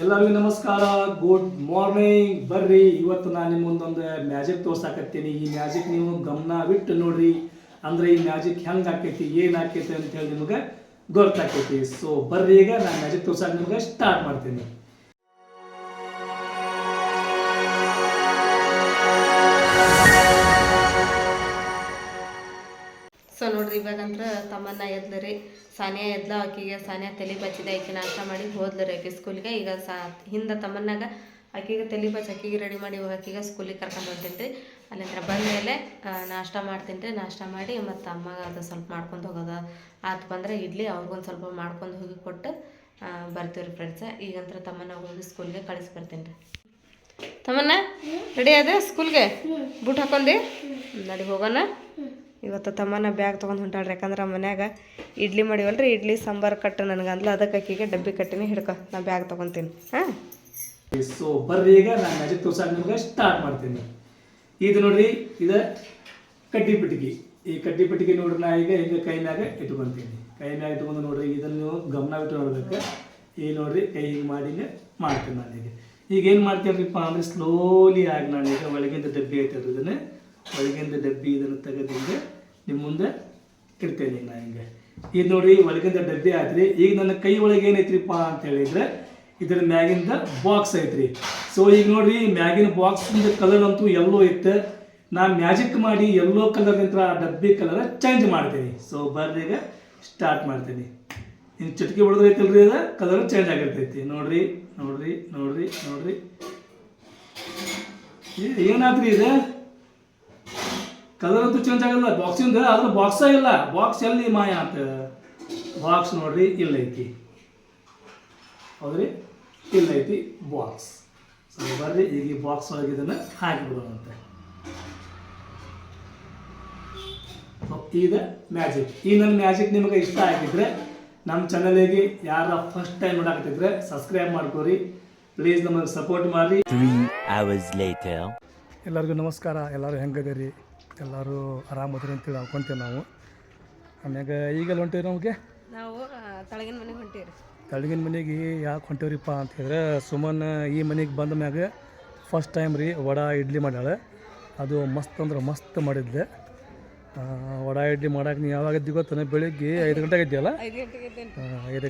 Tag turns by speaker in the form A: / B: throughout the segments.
A: ಎಲ್ಲರಿಗೂ ನಮಸ್ಕಾರ. Good morning ಬರ್ರಿ, ಇವತ್ತು ನಾನು ನಿಮ್ಮ ಮುಂದೊಂದು ಮ್ಯಾಜಿಕ್ ತೋರ್ಸಾಕತ್ತೀನಿ. ಈ ಮ್ಯಾಜಿಕ್ ನೀವು ಗಮನ ಬಿಟ್ಟು ನೋಡ್ರಿ. ಅಂದ್ರೆ ಈ ಮ್ಯಾಜಿಕ್ ಹೆಂಗ್ ಆಕೈತಿ, ಏನ್ ಆಕೈತಿ ಅಂತ ಹೇಳಿ ನಿಮಗೆ ಗೊತ್ತಾಕೈತಿ. ಸೊ ಬರ್ರಿ ಈಗ, ನಾನು ಮ್ಯಾಜಿಕ್ ತೋರ್ಸಾಕ ನಿಮ್ಗೆ ಸ್ಟಾರ್ಟ್ ಮಾಡ್ತೀನಿ.
B: ಸೊ ನೋಡ್ರಿ ಇವಾಗಂದ್ರೆ ತಮ್ಮನ್ನ ಎದ್ಲರಿ ಸಾನಿಯಾ ಎದ್ಲ ಆಕಿಗೆ ಸಾನಿಯಾ ತಲೆ ಬಚ್ಚಿದೆ ಆಕೆ ನಾಷ್ಟ ಮಾಡಿ ಹೋದ್ಲರಿ ಆಕೆ ಸ್ಕೂಲ್ಗೆ ಈಗ ಸಾ ಹಿಂದೆ ತಮ್ಮನ್ನಾಗ ಆಕಿಗೆ ತಲೆ ಬಚ್ಚಿ ಆಕಿಗೆ ರೆಡಿ ಮಾಡಿ ಇವಾಗ ಆಕಿಗೆ ಸ್ಕೂಲಿಗೆ ಕರ್ಕೊಂಡು ಬರ್ತೀನಿ ರೀ ಅಲ್ಲಿಂದ ಬಂದಮೇಲೆ ನಾಷ್ಟ ಮಾಡ್ತೀನಿ ರೀ ನಾಷ್ಟ ಮಾಡಿ ಮತ್ತು ಅಮ್ಮಗೆ ಅದು ಸ್ವಲ್ಪ ಮಾಡ್ಕೊಂಡು ಹೋಗೋದು. ಆತು ಬಂದರೆ ಇಡ್ಲಿ ಅವ್ರಿಗೊಂದು ಸ್ವಲ್ಪ ಮಾಡ್ಕೊಂಡು ಹೋಗಿ ಕೊಟ್ಟು ಬರ್ತೀವಿ ರೀ ಫ್ರೆಂಡ್ಸ ಈಗಂತ್ರ ತಮ್ಮನ್ನ ಹೋಗಿ ಸ್ಕೂಲ್ಗೆ ಕಳಿಸ್ಬರ್ತೀನಿ ರೀ ತಮ್ಮನ್ನ ರೆಡಿ ಅದ ಸ್ಕೂಲ್ಗೆ ಬುಟ್ ಹಾಕೊಂಡಿ? ನಡಿ ಹೋಗೋಣ. ಇವತ್ತು ತಮ್ಮನ ಬ್ಯಾಗ್ ತೊಗೊಂಡು ಹೊಂಟಾಳ್ರಿ. ಯಾಕಂದ್ರೆ ಮನ್ಯಾಗ ಇಡ್ಲಿ ಮಾಡಿವಲ್ರಿ, ಇಡ್ಲಿ, ಸಾಂಬಾರು ಕಟ್ಟು ನನಗೆ ಅಂದ್ಲ. ಅದಕ್ಕೆ ಅಕ್ಕಿಗೆ ಡಬ್ಬಿ ಕಟ್ಟಿನಿ, ಹಿಡ್ಕೊ, ನಾ ಬ್ಯಾಗ್ ತೊಗೊತೀನಿ. ಹಾಂ?
A: ಸೊ ಬರ್ರಿ ಈಗ, ನಾನು ಮ್ಯಾಜಿಕ್ ತೋರ್ಸಾಕ ನಿಮ್ಗೆ ಸ್ಟಾರ್ಟ್ ಮಾಡ್ತೀನಿ. ಇದು ನೋಡ್ರಿ, ಇದು ಕಡ್ಡಿ ಪಿಟಿಗೆ ಈ ಕಡ್ಡಿ ಪಿಟಿಗೆ ನೋಡ್ರಿ ನಾ ಈಗ ಹಿಂಗೆ ಕೈನಾಗ ಇಟ್ಕೊತೀನಿ ಇಟ್ಕೊಂತೀನಿ. ಕೈ ಮ್ಯಾಗ ಇಟ್ಕೊಂಡು ನೋಡ್ರಿ, ಇದನ್ನು ಗಮನ ಬಿಟ್ಟು ನೋಡ್ಬೇಕು. ಈಗ ನೋಡ್ರಿ, ಕೈ ಹಿಂಗೆ ಮಾಡಿ ಹಿಂಗೆ ಮಾಡ್ತೀನಿ ನಾನು ಈಗ. ಏನು ಮಾಡ್ತೀನಿಪ್ಪ ಅಂದ್ರೆ ಸ್ಲೋಲಿ ಆಗಿ ಈಗ ಒಳಗಿಂದ ಡಬ್ಬಿ ಐತಲ್ರಿ ಇದನ್ನು. ಒಳಗಿಂದ ಡಬ್ಬಿ ಇದನ್ನು ತೆಗೆದು ಹಿಂಗೆ ನಿಮ್ಮ ಮುಂದೆ ಇಡ್ತೇನೆ ನಾ ಹಿಂಗೆ. ಈಗ ನೋಡ್ರಿ ಒಳಗಿಂದ ಡಬ್ಬಿ ಆಯ್ತ್ರಿ. ಈಗ ನನ್ನ ಕೈ ಒಳಗೆ ಏನೈತ್ರಿಪ್ಪ ಅಂತ ಹೇಳಿದ್ರೆ, ಇದ್ರ ಮ್ಯಾಗಿಂದ ಬಾಕ್ಸ್ ಐತ್ರಿ. ಸೊ ಈಗ ನೋಡ್ರಿ ಮ್ಯಾಗಿನ ಬಾಕ್ಸ್ ಕಲರ್ ಅಂತೂ ಎಲ್ಲೋ ಇತ್ತು ನಾ ಮ್ಯಾಜಿಕ್ ಮಾಡಿ ಎಲ್ಲೋ ಕಲರ್ ನಂತರ ಆ ಡಬ್ಬಿ ಕಲರ್ ಚೇಂಜ್ ಮಾಡ್ತೀನಿ. ಸೊ ಈಗ ಸ್ಟಾರ್ಟ್ ಮಾಡ್ತೀನಿ. ಇನ್ನು ಚಿಟಕಿ ಹೊಡೆದ್ರೆ ಐತಲ್ರಿ ಅದ ಕಲರ್ ಚೇಂಜ್ ಆಗಿರ್ತೈತಿ. ನೋಡ್ರಿ ನೋಡ್ರಿ ನೋಡ್ರಿ ನೋಡ್ರಿ. ಏನಾದ್ರಿ ಇದು? ಕಲರ್ ಅಂತೂ ಚೇಂಜ್ ಆಗಲ್ಲ ಬಾಕ್ಸಿಂದ ಆದ್ರೆ ಬಾಕ್ಸ ಇಲ್ಲ. ಬಾಕ್ಸ್ ಎಲ್ಲಿ ಮಾಯ ಅಂತ ಬಾಕ್ಸ್ ನೋಡ್ರಿ ಇಲ್ಲೈತಿ. ಹೌದ್ರಿ? ಇಲ್ಲೈತಿ ಬಾಕ್ಸ್ ಸೊ ಬರ್ರಿ ಈಗ ಈ ಬಾಕ್ಸ್ ಒಳಗೆ ಇದನ್ನು ಹಾಕಿಬಿಡೋಣಂತೆ. ಇದು ಮ್ಯಾಜಿಕ್ ಈ ನನ್ನ ಮ್ಯಾಜಿಕ್ ನಿಮಗೆ ಇಷ್ಟ ಆಗಿದ್ರೆ ನಮ್ಮ ಚಾನಲಿಗೆ ಯಾರ ಫಸ್ಟ್ ಟೈಮ್ ನೋಡಾಕತ್ತಿದ್ರೆ ಸಬ್ಸ್ಕ್ರೈಬ್ ಮಾಡ್ಕೋರಿ. ಪ್ಲೀಸ್ ನಮಗೆ ಸಪೋರ್ಟ್ ಮಾಡಿರಿ.
C: Three hours later.
A: ಎಲ್ಲರಿಗೂ ನಮಸ್ಕಾರ. ಎಲ್ಲರೂ ಹೆಂಗದಿರಿ ಎಲ್ಲರೂ ಆರಾಮದ್ರಿ ಅಂತೇಳಿ ಅನ್ಕೊಂತೀವಿ ನಾವು. ಆಮ್ಯಾಗ ಈಗೆಲ್ಲ ಹೊಂಟೀವಿ ನಮಗೆ?
B: ನಾವು ತಳಗಿನ ಮನೆಗೆ ಹೊಂಟೀವಿ
A: ತಳಗಿನ ಮನೆಗೆ ಯಾಕೆ ಹೊಂಟೇವ್ರಿಪ್ಪ ಅಂತ ಹೇಳಿದ್ರೆ ಸುಮನ್ ಈ ಮನೆಗೆ ಬಂದ ಮ್ಯಾಗ ಫಸ್ಟ್ ಟೈಮ್ ರೀ ವಡ ಇಡ್ಲಿ ಮಾಡ್ಯಾಳೆ. ಅದು ಮಸ್ತ್ ಅಂದ್ರೆ ಮಸ್ತ್ ಮಾಡಿದ್ದೆ ವಡ ಇಡ್ಲಿ ಮಾಡಕ್ಕೆ ನೀವು ಯಾವಾಗ ಇದ್ದಿ ಗೊತ್ತಾನೆ? ಬೆಳಿಗ್ಗೆ ಐದು ಗಂಟೆಗೆ ಇದ್ದೆಯಲ್ಲ
B: ಐದು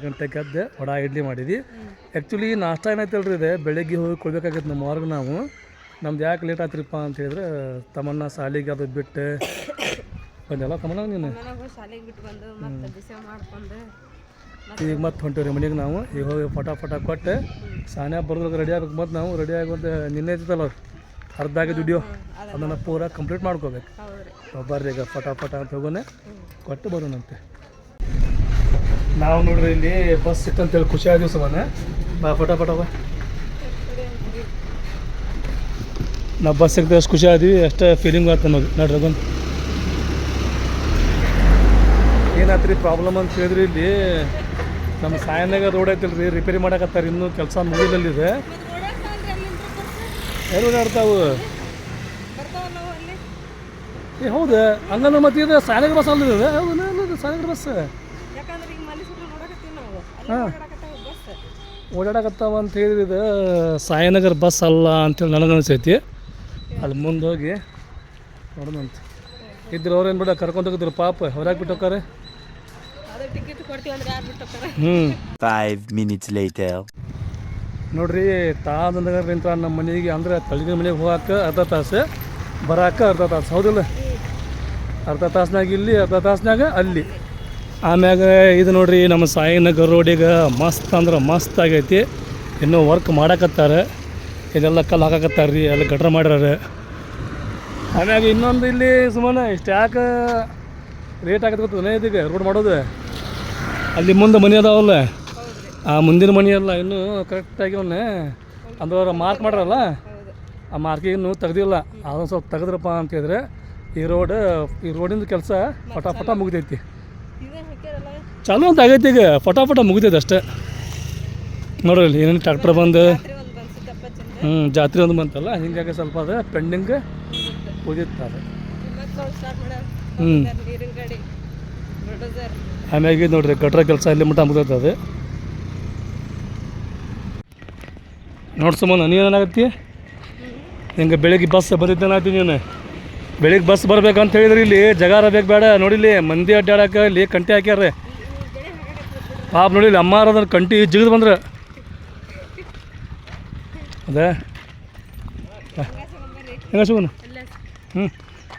B: ಗಂಟೆಗೆ
A: ಐದು ಎದ್ದೆ ವಡ ಇಡ್ಲಿ ಮಾಡಿದ್ವಿ. ಆ್ಯಕ್ಚುಲಿ ನಾಷ್ಟ ಏನೈತಲ್ರಿ ಇದೆ? ಬೆಳಿಗ್ಗೆ ಹೋಗಿ ಕೊಡ್ಬೇಕಾಗಿತ್ತು ನಮ್ಮ ಮಾರ್ಗ ನಾವು. ನಮ್ದು ಯಾಕೆ ಲೇಟ್ ಆತ್ರಿಪ್ಪ ಅಂತ ಹೇಳಿದ್ರೆ ತಮ್ಮನ್ನ ಶಾಲೆಗೆ ಅದು ಬಿಟ್ಟು. ಬಂದಲ್ಲ ತಮ್ಮನ ನೀನು?
B: ಶಾಲೆಗೆ ಬಿಟ್ಟು ಬಂದು ಮತ್ತೆ ಬಿಸಿ ಮಾಡ್ಕೊಂಡು
A: ಈಗ ಮತ್ತೆ ಹೊಂಟೇವ್ರಿ ಮನೆಗೆ ನಾವು. ಈಗ ಹೋಗಿ ಫಟ ಫಟ ಕೊಟ್ಟು. ಸಾನ್ಯ ಬರೋದ್ರಾಗ ರೆಡಿ ಆಗ್ಬೇಕು ಮತ್ತು ನಾವು. ರೆಡಿ ಆಗೋದು ನಿನ್ನೆ ಇದ್ದಲ್ಲ ಅರ್ಧ ಆಗಿ ದುಡಿಯೋ. ಅದನ್ನು ಪೂರ ಕಂಪ್ಲೀಟ್ ಮಾಡ್ಕೋಬೇಕು. ಬರ್ರಿ ಈಗ ಫಟ ಫಟ ಅಂತ ಹೋಗೋಣ ಕೊಟ್ಟು ಬರೋಣಂತೆ. ನಾವು ನೋಡ್ರಿ ಇಲ್ಲಿ ಬಸ್ ಸಿಕ್ತಂತೇಳಿ ಖುಷಿ ಆದ್ವಿ ಸಮಾನ ಬಾ ಫಟ ಫಟ ಬಾ. ನಾವು ಬಸ್ ಸಿಕ್ಕಿದ್ರೆ ಅಷ್ಟು ಖುಷಿ ಆದ್ವಿ ಅಷ್ಟೇ ಫೀಲಿಂಗ್ ಆಯ್ತು ನಮಗೆ ನೋಡ್ರಿ ಏನಾಯ್ತು ರೀ ಪ್ರಾಬ್ಲಮ್ ಅಂತ ಹೇಳಿದ್ರಿ ಇಲ್ಲಿ? ನಮ್ಮ ಸಾಯನಾಗ ರೋಡ್ ಐತಿಲ್ರಿ ರಿಪೇರಿ ಮಾಡಕತ್ತಾರ ಇನ್ನೂ ಕೆಲಸ ಮುಗಿದಲ್ಲಿದೆ ಯಾರು ಓಡಾಡ್ತಾವು ಏ ಹೌದು? ಹಂಗಂದ್ರೆ ಮತ್ತೆ ಇದು ಸಾಯನಗರ ಬಸ್ ಅಲ್ಲ ಇದು ಹೌದು ಅಲ್ಲ ಸಾಯನಗರ ಬಸ್
B: ಯಾಕಂದ್ರೆ ಈಗ ಮಲ್ಲಿ ನೋಡಕತ್ತೀವಿ ನಾವು.
A: ಹಾಂ.
B: ಬಸ್
A: ಓಡಾಡಕತ್ತಾವ ಅಂತ ಹೇಳಿದ್ರಿ ಇದು ಸಾಯನಗರ ಬಸ್ ಅಲ್ಲ ಅಂತೇಳಿ ನನಗೆ ಅನಿಸೈತಿ ಅಲ್ಲಿ ಮುಂದೆ ಹೋಗಿ ನೋಡೋಣಂತ. ಇದ್ರೆ ಅವ್ರೇನು ಬಿಡ ಕರ್ಕೊಂಡು ಹೋಗಿದ್ರು ಪಾಪ ಹೊರಗೆ ಬಿಟ್ಟು
B: ಹೋಗ್ತಾರೆ.
A: ಹ್ಞೂ
C: Five minutes later.
A: ನೋಡ್ರಿ ತಾದಂದ್ರಿಂದ ನಮ್ಮ ಮನೆಗೆ ಅಂದ್ರೆ ತಳಿಗಿನ ಮನೆಗೆ ಹೋಗಕ್ಕೆ ಅರ್ಧ ತಾಸು ಬರಾಕ ಅರ್ಧ ತಾಸು. ಹೌದಿಲ್ಲ? ಅರ್ಧ ತಾಸ್ನಾಗ ಇಲ್ಲಿ ಅರ್ಧ ತಾಸ್ನಾಗ ಅಲ್ಲಿ. ಆಮ್ಯಾಗ ಇದು ನೋಡ್ರಿ ನಮ್ಮ ಸಾಯಿನಗರ್ ರೋಡಿಗೆ ಮಸ್ತ್ ಅಂದ್ರೆ ಮಸ್ತ್ ಆಗೈತಿ. ಇನ್ನೂ ವರ್ಕ್ ಮಾಡಕತ್ತಾರೆ. ಇದೆಲ್ಲ ಕಲ್ಲು ಹಾಕಕತ್ತಾರ ರೀ, ಎಲ್ಲ ಗಟ್ರ ಮಾಡ್ಯಾರ ಆಮ್ಯಾಗ ಇನ್ನೊಂದು ಇಲ್ಲಿ ಸುಮ್ಮನೆ ಇಷ್ಟು ಯಾಕೆ ರೇಟ್ ಆಗತ್ತೆ ಗೊತ್ತದ ಇದೀಗ ರೋಡ್ ಮಾಡೋದು? ಅಲ್ಲಿ ಮುಂದೆ ಮನೆ ಅದಾವಲ್ಲ, ಆ ಮುಂದಿನ ಮನೆ ಅಲ್ಲ ಇನ್ನೂ ಕರೆಕ್ಟಾಗಿ ಅವನ್ನ ಅಂದ್ರೆ ಮಾರ್ಕ್ ಮಾಡ್ರಲ್ಲ, ಆ ಮಾರ್ಕಿಗೆ ಇನ್ನೂ ತೆಗ್ದಿಲ್ಲ. ಅದೊಂದು ಸ್ವಲ್ಪ ತೆಗೆದ್ರಪ್ಪ ಅಂತ ಹೇಳಿದ್ರೆ ಈ ರೋಡ್ ಈ ರೋಡಿಂದ ಕೆಲಸ ಫಟಾಫಟ ಮುಗಿದೈತಿ. ಚಾಲು ಅಂತ ಆಗೈತಿ ಈಗ ಫಟಾಫಟ ಮುಗ್ದೈತೆ ಅಷ್ಟೇ. ನೋಡ್ರಿ ಏನೇನು ಟ್ರ್ಯಾಕ್ಟರ್ ಬಂದು
B: ರಾತ್ರಿ ಒಂದು ಬಂದು ಸಿದ್ದಪ್ಪ ಚಂದ್ರ
A: ಹ್ಞೂ ಜಾತ್ರೆ ಒಂದು ಬಂತಲ್ಲ ಹಿಂಗಾಗಿ ಸ್ವಲ್ಪ ಅದು ಪೆಂಡಿಂಗ್ ಉಳಿದಿರ್ತಾರೆ
B: ಅದು
A: ಹ್ಞೂ ಆಮ್ಯಾಗ ನೋಡ್ರಿ, ಗಟ್ರ ಕೆಲಸ ಇಲ್ಲಿ ಮಟ್ಟ ಮುಗ್ದೈತೆ ನೋಡಿ ಸುಮ್ಮನೆ ನೀನೇನಾಗತ್ತಿ ಹಿಂಗೆ ಬೆಳಿಗ್ಗೆ ಬಸ್ ಬಂದಿದ್ದೇನಾಗ್ತಿ ನೀನು? ಬೆಳಿಗ್ಗೆ ಬಸ್ ಬರ್ಬೇಕಂತ ಹೇಳಿದ್ರಿ ಇಲ್ಲಿ ಜಗಾರ ಬೇಕು ಬೇಡ ನೋಡಿಲಿ ಮಂದಿ ಅಡ್ಡಾಡಕ್ಕೆ ಇಲ್ಲಿ ಕಂಟಿ ಹಾಕ್ಯಾರ ಪಾಪ ನೋಡಿಲಿ ಅಮ್ಮಾರ ಕಂಟಿ ಜಿಗಿದು ಬಂದ್ರೆ. ಅದೇ? ಹೆಂಗ ಸುಮ್ಮನೆ ಹ್ಞೂ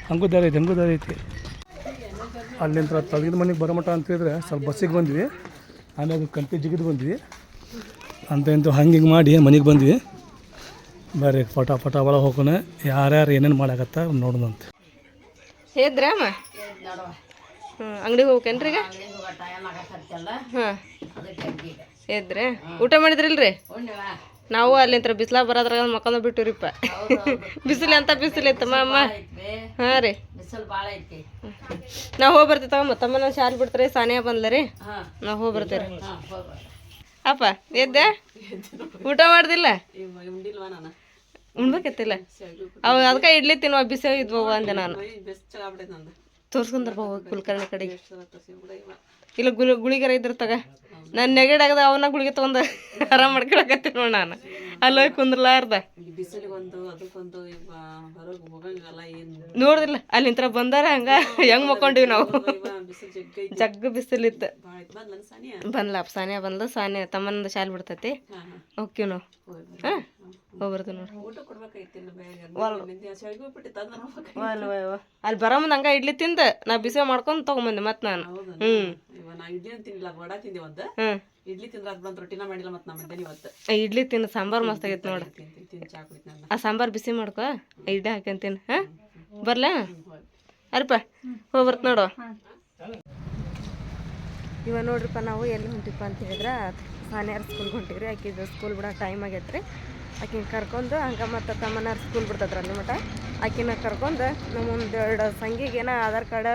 A: ಹಂಗೂ ದಾರಿ ಐತಿ ಹಂಗೂ ದಾರಿ ಐತಿ. ಅಲ್ಲಿಂದ ತಳಗಿದ ಮನೆಗೆ ಬರಮಟ ಅಂತ ಹೇಳಿದ್ರೆ ಸ್ವಲ್ಪ ಬಸ್ಸಿಗೆ ಬಂದ್ವಿ. ಆಮೇಲೆ ಕಂಪಿ ಜಿಗಿದು ಬಂದ್ವಿ. ಅಂತ ಇಂತು ಹಂಗೆ ಹಿಂಗೆ ಮಾಡಿ ಮನೆಗೆ ಬಂದ್ವಿ. ಬೇರೆ ಫಟ ಫಟ ಒಳಗೆ ಹೋಗೋಣ. ಯಾರ್ಯಾರು ಏನೇನು ಮಾಡಾಕತ್ತ ನೋಡೋಣಂತ
B: ಹೇದ್ರಮ್ಮ ಹ್ಞೂ ಅಂಗಡಿಗೆ ಹೋಗ್ಬೇಕೇನ್ರಿ ಈಗ? ಹಾಂ ಎದ್ರೆ ಊಟ ಮಾಡಿದ್ರಿಲ್ರಿ? ನಾವು ಅಲ್ಲಿಂತ್ರ ಬಿಸಿಲಾಗ ಬರೋದ್ರಾಗ ಮಕ್ಕಂದ ಬಿಟ್ಟುರಿಪ್ಪ ಬಿಸಿಲು ಅಂತ ಬಿಸಿಲು ಇತ್ತು ಅಮ್ಮ ಹಾಂ ರೀ. ನಾವು ಹೋಗಿ ಬರ್ತೀವಿ ತಮ್ಮ ತಮ್ಮನ ಶಾಲೆ ಬಿಡ್ತಾರೆ ಸಾನಿಯಾ ಬಂದ್ಲ ರೀ. ನಾವು ಹೋಗಿ ಬರ್ತೀವಿ ಅಪ್ಪ ಎದ್ದೆ? ಊಟ ಮಾಡ್ದಿಲ್ಲ? ಉಣ್ಬೇಕಿಲ್ಲ ಅವ ಅದಕ್ಕೆ ಇಡ್ಲಿ ತಿನ್ನುವ ಬಿಸಿ ಇದ್ವು ಅಂದೆ ನಾನು. ತೋರ್ಸ್ಕೊಂಡ್ರ ಹೋಗಿ ಕುಲಕರ್ಣಿ ಕಡೆಗೆ ಇಲ್ಲ ಗುಳಿ ಗುಳಿಗಾರ ಇದ್ರ ತಗ. ನಾನು ನೆಗಡಿ ಆಗದ ಅವನ ಗುಳಿಗೆ ತಗೊಂಡ ಆರಾಮ್ ಮಾಡ್ಕೊಳಕತ್ತೀನಿ ನೋಡಿ ನಾನು. ಅಲ್ಲಿ ಹೋಗಿ ಕುಂದ್ರಲಾರ್ದ ನೋಡಿದಿಲ್ಲ ಅಲ್ಲಿ ನಿಂತ್ರ ಬಂದಾರ ಹಂಗ ಹೆಂಗ್ ಮಕ್ಕೊಂಡಿವಿ ನಾವು.
D: ಜಗ್ಗ
B: ಬಿಸಿಲಿತ್ತ
D: ಭಾಳ ಸಾನಿಯಾ?
B: ಬಂದ್ಲ ಸಾನ್ಯ ತಮ್ಮನ ಶಾಲೆ ಬಿಡ್ತೈತಿ. ಹೋಕ್ಕಿವ್ ನಾವು ಹಾಂ. ಹೋಗ್ಬರ್ತೀವಿ ನೋಡಿ.
D: ಊಟ ಕೊಡ್ಬೇಕಾಯ್ತಿ ಇಲ್ಲ ಬೇಗ. ಚಳಿಗೆ ಹೋಗ್ಬಿಟ್ಟು ತಂದು ಹೋಗ್ಬೇಕು
B: ಅಲ್ಲಿ ಬರೋ ಮುಂದೆ ಹಂಗ ಇಡ್ಲಿ ತಿಂದ. ನಾ ಬಿಸಿ ಮಾಡ್ಕೊಂಡು ತಗೊಂಬಂದೆ ಮತ್ತೆ ನಾನು.
D: ಹೌದಾ?
B: ಹ್ಮ್.
D: ಇಡ್ಲಿ ತಿನ್ ಸಾಂಬಾರ್ ವಡ ತಿಂದೆ ಒಂದು
B: ಹ್ಮ್.
D: ಇಡ್ಲಿ ತಿಂದ್ರೆ ಅದು ಬಂದು ರೊಟ್ಟಿನ ಮಾಡಿಲ್ಲ ಮತ್ತೆ ನಮ್ಮ ಮಧ್ಯಾಹ್ನ ಇವತ್ತು.
B: ಆ ಇಡ್ಲಿ ತಿನ್ನು ಸಾಂಬಾರು ಮಸ್ತ್ ಆಗೈತೆ ನೋಡು.
D: ತಿಂತೀನಿ ತಿಂದು ತಿಂದು ನಾನು.
B: ಆ ಸಾಂಬಾರ್ ಬಿಸಿ ಮಾಡ್ಕೊ. ಇಡ್ಲಿ ಹಾಕಂತೀನಿ ಹಾಂ? ಬರ್ಲಾ? ಅರ್ಪ ಹೋಗಿ ಬರ್ತ ನೋಡು. ಇವ ನೋಡ್ರಿಪ್ಪ ನಾವು ಎಲ್ಲಿ ಹೊಂಟಿಪ್ಪ ಅಂತ ಹೇಳಿದ್ರೆ ಸಾನಿಯಾರ ಸ್ಕೂಲ್ಗೆ ಹೊಂಟಿವ್ರಿ. ಆಕಿದು ಸ್ಕೂಲ್ ಬಿಡೋ ಟೈಮ್ ಆಗೈತ್ರಿ. ರೀ ಆಕಿನ ಕರ್ಕೊಂಡು ಹಂಗೆ ಮತ್ತು ತಮ್ಮನಾರ ಸ್ಕೂಲ್ ಬಿಡ್ತದ್ರ ಅಲ್ಲಿ ಮಟ ಆಕಿನ ಕರ್ಕೊಂಡು ನಮ್ಮ ಒಂದೆರಡು ಸಂಘಿಗೇನ ಆಧಾರ್ ಕಾರ್ಡ್,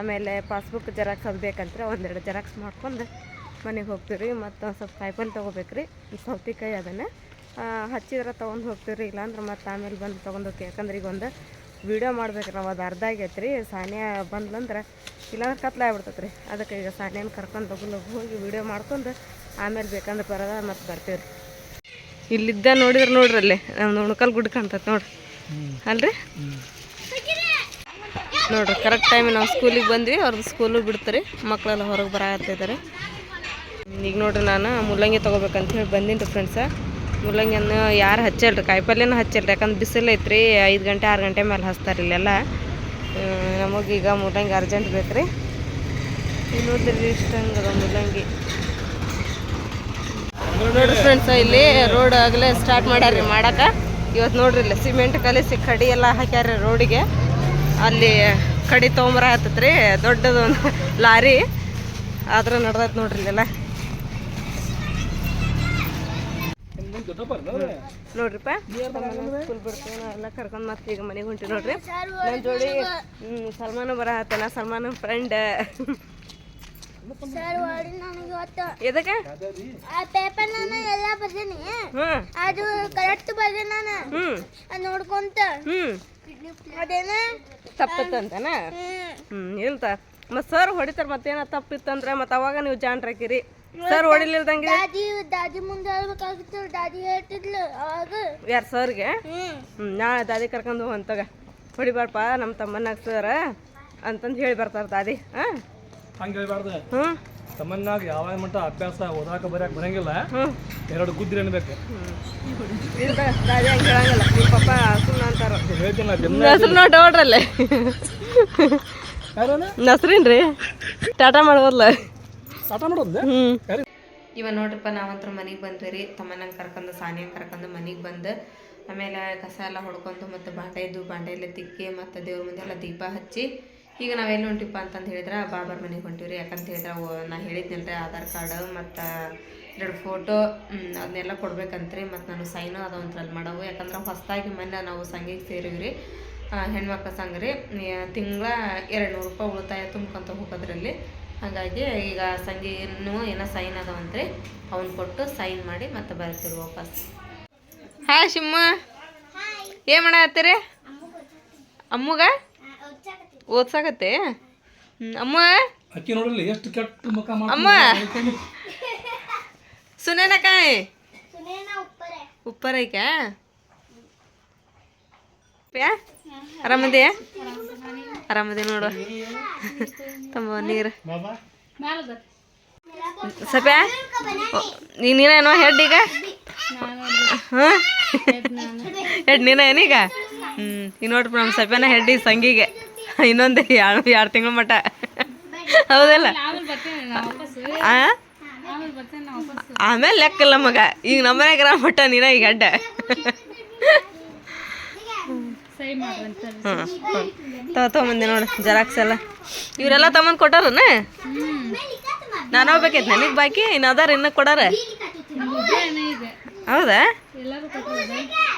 B: ಆಮೇಲೆ ಪಾಸ್ಬುಕ್ ಜೆರಾಕ್ಸ್ ಅದು ಬೇಕಂತ್ರೆ ಒಂದೆರಡು ಜೆರಾಕ್ಸ್ ಮಾಡ್ಕೊಂಡು ಮನೆಗೆ ಹೋಗ್ತೀವಿ ರೀ ಮತ್ತು ಒಂದು ಸ್ವಲ್ಪ ಕಾಯಿಪಲ್ಲೆ ತೊಗೋಬೇಕು ರೀ ಸೌತೆಕಾಯಿ ಅದನ್ನು. ಹಚ್ಚಿದ್ರೆ ತೊಗೊಂಡು ಹೋಗ್ತೀವಿ ರೀ ಇಲ್ಲಾಂದ್ರೆ ಮತ್ತೆ ಆಮೇಲೆ ಬಂದು ತೊಗೊಂಡು ಹೋಗ್ತೀವಿ. ಯಾಕಂದ್ರೆ ಈಗ ಒಂದು ವಿಡಿಯೋ ಮಾಡ್ಬೇಕು ನಾವು ಅದು ಅರ್ಧ ಆಗೈತೆ ರೀ ಸಾನಿಯಾ ಬಂದ್ಲಂದ್ರೆ ಇಲ್ಲಾಂದ್ರೆ ಕತ್ಲೆ ಆಗ್ಬಿಡ್ತೈತೆ ರೀ ಅದಕ್ಕೆ ಈಗ ಸಾನಿಯನ್ನು ಕರ್ಕೊಂಡು ಹೋಗಿ ವಿಡಿಯೋ ಮಾಡ್ಕೊಂಡು ಆಮೇಲೆ ಬೇಕಂದ್ರೆ ಬರೋದ ಮತ್ತು ಬರ್ತೀವಿ ರೀ ಇಲ್ಲಿದ್ದ ನೋಡಿದ್ರೆ ನೋಡ್ರಿ ಅಲ್ಲಿ. ನಮ್ದು ಉಣಕಲ್ ಗುಡ್ ಕಾಣ್ತೈತೆ ನೋಡ್ರಿ. ಅಲ್ರಿ? ನೋಡ್ರಿ ಕರೆಕ್ಟ್ ಟೈಮ್ ನಾವು ಸ್ಕೂಲಿಗೆ ಬಂದ್ವಿ ಅವ್ರದ್ದು ಸ್ಕೂಲು ಬಿಡ್ತಾರೆ. ಮಕ್ಕಳೆಲ್ಲ ಹೊರಗೆ ಬರತ್ತಿದ್ದಾರೆ ಈಗ ನೋಡ್ರಿ ನಾನು ಮುಲ್ಲಂಗಿ ತೊಗೋಬೇಕಂತ ಹೇಳಿ ಬಂದಿನಿ ರೀ ಫ್ರೆಂಡ್ಸ ಮುಲ್ಲಂಗಿಯನ್ನು ಯಾರು ಹಚ್ಚಲ್ರಿ? ಕಾಯಿಪಲ್ಯನೂ ಹಚ್ಚಲ್ರಿ. ಯಾಕಂದ್ರೆ ಬಿಸಿಲು ಐತ್ರಿ, ಐದು ಗಂಟೆ, ಆರು ಗಂಟೆ ಮೇಲೆ ಹಚ್ತಾರೆ ಇಲ್ಲೆಲ್ಲ. ನಮಗೀಗ ಮುಲ್ಲಂಗಿ ಅರ್ಜೆಂಟ್ ಬೇಕು ರೀ ನೋಡಿದ್ರಿ ಇಷ್ಟಂಗೆ ಅದ ಮುಲ್ಲಂಗಿ. ನೋಡ್ರಿ. ಫ್ರೆಂಡ್ಸ್ ಇಲ್ಲಿ ರೋಡ್ ಆಗಲೇ ಸ್ಟಾರ್ಟ್ ಮಾಡ್ಯಾರ್ರಿ ಮಾಡಾಕ. ಇವತ್ತು ನೋಡ್ರಿ ಇಲ್ಲಿ ಸಿಮೆಂಟ್ ಕಲಿಸಿ ಕಡಿ ಎಲ್ಲ ಹಾಕ್ಯಾರ ರೋಡಿಗೆ ಅಲ್ಲಿ ಕಡಿ ತೊಗೊಂಬರ ಹತ್ತತ್ರಿ, ದೊಡ್ಡದು ಒಂದು ಲಾರಿ. ಆದ್ರೆ ನಡ್ದೈತೆ ನೋಡ್ರಿ ಇಲ್ಲೆಲ್ಲ. ನೋಡ್ರಿಪ್ಪ. ಎಲ್ಲ ಕರ್ಕೊಂಡು ಮತ್ತೆ ಈಗ ಮನೆಗೆ ಹೊಂಟಿ ನೋಡ್ರಿ. ನನ್ನ ಜೋಡಿ ಸಲ್ಮಾನು ಬರ ಹತ್ತನ ಸಲ್ಮಾನ ಫ್ರೆಂಡ್
E: ಸರ್ ಹೊಡಿ ನನಗೆ ಇವತ್ತು.
B: ಎದಕ್ಕೆ?
E: ಆ ಪೇಪರ್ ನಾನು ಎಲ್ಲ ಬರ್ದೀನಿ. ಅದು ಕರೆಕ್ಟ್ ಬರ್ದೆ ನಾನು. ಅದ್ ನೋಡ್ಕೊಂತ. ಅದೇನ?
B: ತಪ್ಪತ್ತಂತನ?
E: ಹ್ಮ್.
B: ಇಲ್ತ. ಮತ್ತು ಸರ್ ಹೊಡಿತಾರೆ ಮತ್ತೇನ ತಪ್ಪಿತ್ತಂದ್ರೆ ಮತ್ತು ಅವಾಗ ನೀವು ಜಾಣ್ರಾಕಿರಿ ಸರ್ ಹೊಡಿಲಿಲ್ದಂಗೆ?
E: ದಾದಿ ದಾದಿ ಮುಂದೆ ಹೇಳ್ಬೇಕಾಗಿತ್ತು. ದಾದಿ ಹೇಳ್ತಿದ್ಲು ಅವಾಗ.
B: ಯಾರು ಸರ್ಗೆ
E: ಹ್ಮ್.
B: ನಾಳೆ ದಾದಿ ಕರ್ಕೊಂಡು ಹೋಗಂತಾಗ ಹೊಡಿಬಾರ್ಪ ನಮ್ಮ ತಮ್ಮನಾಗ ಸರ್ ಅಂತಂದು ಹೇಳಿ ಬರ್ತಾರೆ ದಾದಿ. ಹಾಂ?
A: ಹಂಗೆ ಹೇಳ್ಬಾರ್ದು
B: ಹ್ಞೂ.
A: ತಮ್ಮನ್ನಾಗ ಯಾವ ಮಟ್ಟ ಅಭ್ಯಾಸ ಓದಾಕ ಬರೆಯಕ್ಕೆ ಬರಂಗಿಲ್ಲ.
B: ಹ್ಞೂ.
A: ಎರಡು ಗುದ್ರಿ ಅನ್ಬೇಕು. ಹೇಳ್ತೀನಿ
B: ನಸ್ರಿನ್ ರೀ ಟಾಟಾ ಮಾಡ್ಬೋದಲ್ಲ
A: ಟಾಟಾ ಮಾಡೋದು
B: ಹ್ಞೂ.
A: ಯಾರು
B: ಇವ ನೋಡ್ರಪ್ಪ ನಾವಂತ್ರ ಮನೆಗೆ ಬಂದ್ವಿ ರೀ. ತಮ್ಮನಂಗೆ ಕರ್ಕೊಂಡು ಸಾನಿಯಂಗೆ ಕರ್ಕೊಂಡು ಮನೆಗೆ ಬಂದು ಆಮೇಲೆ ಕಸ ಎಲ್ಲ ಹೊಡ್ಕೊಂಡು ಮತ್ತು ಬಾಂಡೆ ಇದ್ದು ಬಾಂಡೆ ಎಲ್ಲ ತಿಕ್ಕಿ ಮತ್ತು ದೇವ್ರ ಮುಂದೆ ಎಲ್ಲ ದೀಪ ಹಚ್ಚಿ ಈಗ ನಾವೆಲ್ಲಿ ಹೊಂಟಿಪ್ಪ ಅಂತಂದು ಹೇಳಿದ್ರೆ ಬಾಬರ್ ಮನೆಗೆ ಹೊಂಟಿವಿ ರೀ ಯಾಕಂತ ಹೇಳಿದ್ರೆ ನಾ ರೀ ಆಧಾರ್ ಕಾರ್ಡ್ ಮತ್ತು ಎರಡು ಫೋಟೋ ಅದನ್ನೆಲ್ಲ ಕೊಡ್ಬೇಕಂತ್ರಿ ಮತ್ತು ನಾನು ಸೈನು ಅದಾವಂತ್ರಲ್ಲಿ ಮಾಡವು. ಯಾಕಂದ್ರೆ ಹೊಸದಾಗಿ ಮೊನ್ನೆ ನಾವು ಸಂಘಿಗೆ ಸೇರಿವಿ ರೀ ಹೆಣ್ಮಕ್ಳ ಸಂಘ ರೀ. ತಿಂಗಳ ಎರಡು ನೂರು ರೂಪಾಯಿ ಉಳಿತಾಯ ತುಂಬ್ಕೊಂತ ಹೋಗೋದ್ರಲ್ಲಿ. ಹಾಗಾಗಿ ಈಗ ಸಂಘಿನೂ ಏನೋ ಸೈನ್ ಅದಾವಂತ್ರಿ ಅವ್ನು ಕೊಟ್ಟು ಸೈನ್ ಮಾಡಿ ಮತ್ತೆ ಬರ್ತೀವಿ ವಾಪಸ್. ಹಾಯ್ ಶಿಮ್ಮ. ಏನು ಮಾಡತ್ತೀರಿ? ಅಮ್ಮಗ? ಓದ್ಸಾಕತ್ತೆ ಅಮ್ಮ?
A: ಅಕ್ಕಿ ನೋಡಲಿ ಎಷ್ಟು ಕೆಟ್ಟ ಮುಖ
B: ಅಮ್ಮ? ಸುನೇನಕಾಯಿ
E: ಸುನೇನ ಉಪ್ಪರೆ.
B: ಉಪ್ಪರೈಕ? ಆರಾಮದೆಯಾ ಆರಾಮದೆ? ನೋಡು. ತುಂಬ ನೀರು. ಸಪ್ಯಾ? ನೀ ನೀನೇನೋ ಹೆಡ್ ಈಗ? ಹಾಂ? ಹೆಡ್ ನೀನ ಏನೀಗ? ಹ್ಞೂ ಈಗ ನೋಡ್ರಿ ನಮ್ಮ ಸಪ್ಯಾನ ಹೆಡ್ ಈ ಸಂಗಿಗೆ. ಇನ್ನೊಂದು ಎರಡು ಎರಡು ತಿಂಗಳ ಮಟ್ಟ ಹೌದಲ್ಲ? ಆಮೇಲೆ ಲೆಕ್ಕಲ್ಲ ಮಗ. ಈಗ ನಮ್ಮನೆಗೆ ಇರೋ ಮಟ್ಟ ನೀನ ಈಗ ಅಡ್ಡ. ತಗೋ, ತೊಗೊಂಬಂದೆ ನೋಡು ಜೆರಾಕ್ಸ್ ಎಲ್ಲ. ಇವರೆಲ್ಲ ತಗೊಂಬಂದು ಕೊಟ್ಟಾರನ? ನಾನು ಹೋಗ್ಬೇಕೈತೆ ನನಗೆ ಬಾಕಿ? ಇನ್ನು ಅದಾರ, ಇನ್ನೂ ಕೊಡಾರ? ಹೌದಾ?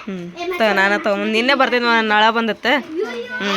B: ಹ್ಞೂ ನಾನು ತೊಗೊಂಬಂದು ನಿನ್ನೆ ಬರ್ತೈತೆ ನಾಳೆ ಬಂದತ್ತೆ? ಹ್ಞೂ